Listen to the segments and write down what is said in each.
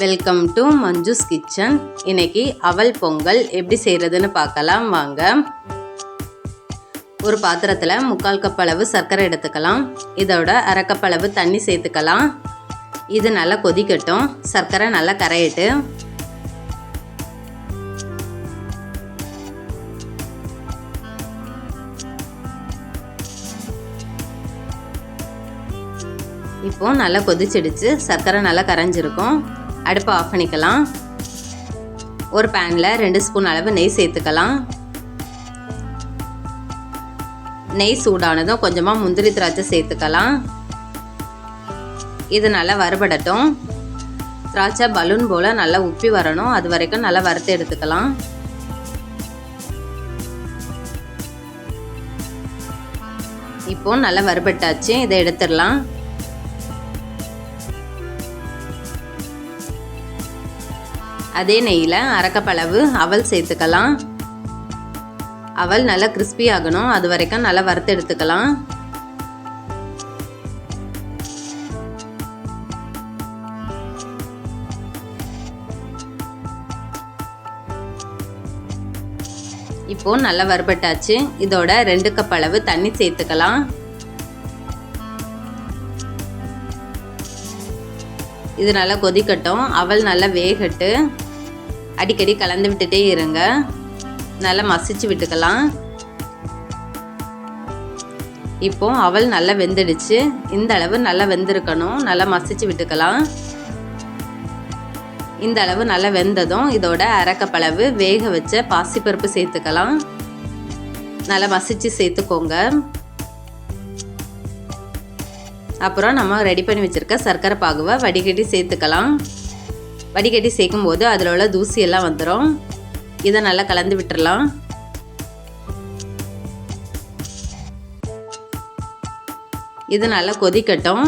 Welcome to Manju's kitchen இன்னைக்கு அவல் பொங்கல் எப்படி செய்கிறதுன்னு பார்க்கலாம் வாங்க. ஒரு பாத்திரத்தில் முக்கால் கப் அளவு சர்க்கரை எடுத்துக்கலாம். இதோட அரைக்கப் அளவு தண்ணி சேர்த்துக்கலாம். இது நல்லா கொதிக்கட்டும். சர்க்கரை நல்லா கரையிட்டு. இப்போ நல்லா கொதிச்சிடுச்சு. சர்க்கரை நல்லா கரைஞ்சிருக்கும். அடுப்பை ஆஃப் பண்ணிக்கலாம். ஒரு பேனில் ரெண்டு ஸ்பூன் அளவு நெய் சேர்த்துக்கலாம். நெய் சூடானதும் கொஞ்சமாக முந்திரி திராட்சை சேர்த்துக்கலாம். இது நல்லா வறுபடட்டும். திராட்சை பலூன் போல் நல்லா உப்பி வரணும். அது வரைக்கும் நல்லா வறுத்து எடுத்துக்கலாம். இப்போ நல்லா வறுபட்டாச்சு. இதை எடுத்துடலாம். அதே நெய்யில் அரைக்கப்பளவு அவல் சேர்த்துக்கலாம். அவல் நல்லா கிறிஸ்பி ஆகணும். அது வரைக்கும் நல்லா வறுத்து எடுத்துக்கலாம். இப்போ நல்லா வறுபட்டாச்சு. இதோட ரெண்டு கப் அளவு தண்ணி சேர்த்துக்கலாம். இது நல்லா கொதிக்கட்டும். அவல் நல்லா வேகட்டு. அடிக்கடி கலந்து விட்டுட்டே இருங்க. நல்லா மசிச்சு விட்டுக்கலாம். இப்போ அவள் நல்லா வெந்துடுச்சு. இந்த அளவு நல்லா வெந்திருக்கணும். நல்லா மசிச்சு விட்டுக்கலாம். இந்த அளவு நல்லா வெந்ததும் இதோட அரைக்கப்பளவு வேக வச்ச பாசிப்பருப்பு சேர்த்துக்கலாம். நல்லா மசிச்சு சேர்த்துக்கோங்க. அப்புறம் நம்ம ரெடி பண்ணி வச்சுருக்க சர்க்கரை பாகுவை வடிகட்டி சேர்த்துக்கலாம். வடிகட்டி சேர்க்கும் போது அதில் உள்ள தூசியெல்லாம் வந்துடும் இதை நல்லா கலந்து விட்டுறலாம். இது நல்லா கொதிக்கட்டும்.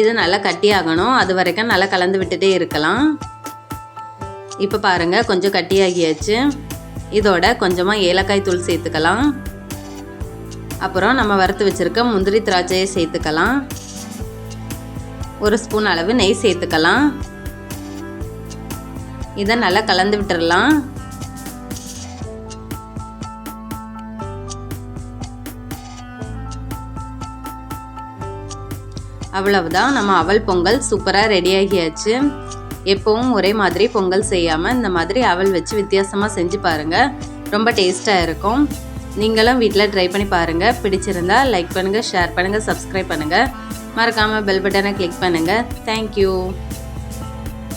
இது நல்லா கட்டியாகணும் அது வரைக்கும் நல்லா கலந்து விட்டுட்டே இருக்கலாம். இப்போ பாருங்கள் கொஞ்சம் கட்டியாகியாச்சு இதோட கொஞ்சமாக ஏலக்காய் தூள் சேர்த்துக்கலாம். அப்புறம் நம்ம வறுத்து வச்சுருக்க முந்திரி திராட்சையை சேர்த்துக்கலாம். ஒரு ஸ்பூன் அளவு நெய் சேர்த்துக்கலாம். இதை நல்லா கலந்து விட்டுடலாம் அவ்வளவுதான். நம்ம அவல் பொங்கல் சூப்பராக ரெடி ஆகியாச்சு. எப்பவும் ஒரே மாதிரி பொங்கல் செய்யாமல் இந்த மாதிரி அவல் வச்சு வித்தியாசமாக செஞ்சு பாருங்கள் ரொம்ப டேஸ்ட்டாக இருக்கும். நீங்களும் வீட்டில் ட்ரை பண்ணி பாருங்கள் பிடிச்சிருந்தா லைக் பண்ணுங்கள் ஷேர் பண்ணுங்கள் சப்ஸ்கிரைப் பண்ணுங்கள் மறக்காமல் பெல் பட்டனை கிளிக் பண்ணுங்கள் தேங்க்யூ